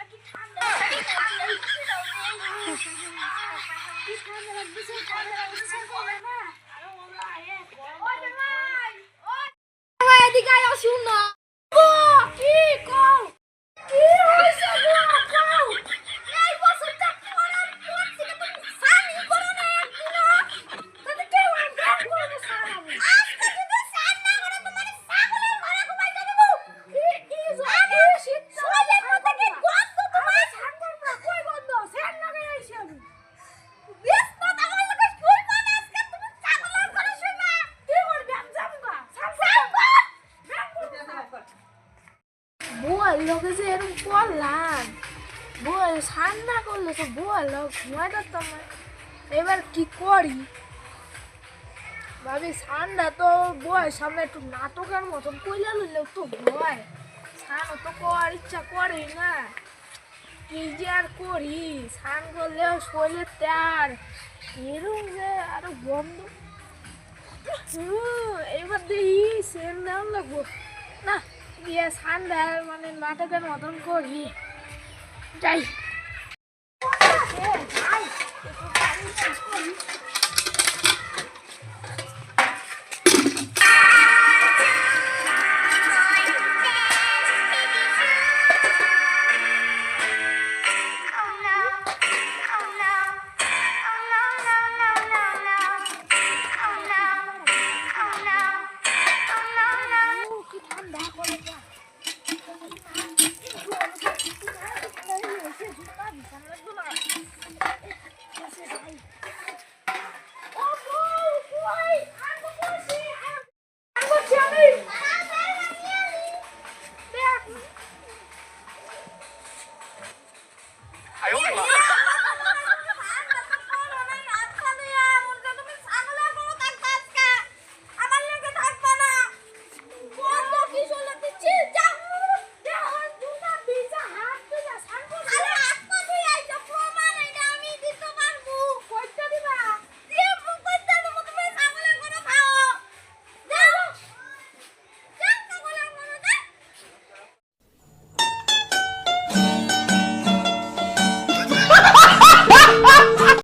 মুখটা বউয়ের লোকে যে এরকম করলাম স্নান না করলে, তো বউয়ের লোক ঘুমাই যেতাম না এবার কি করি? ভাবি স্নানটা তো বউয়ের সামনে একটু নাটকের মতন কইলা লইলেও তো ভয়। স্নান তো করার ইচ্ছা করে না। কি যে আর করি? স্নান করলেও শরীরে তার। এরকম যে আরও বন্ধ এবার দেখি সেন দাম লাগবো। না ইয়ে সান্দা মানে নাটকের মতন করি। যাই।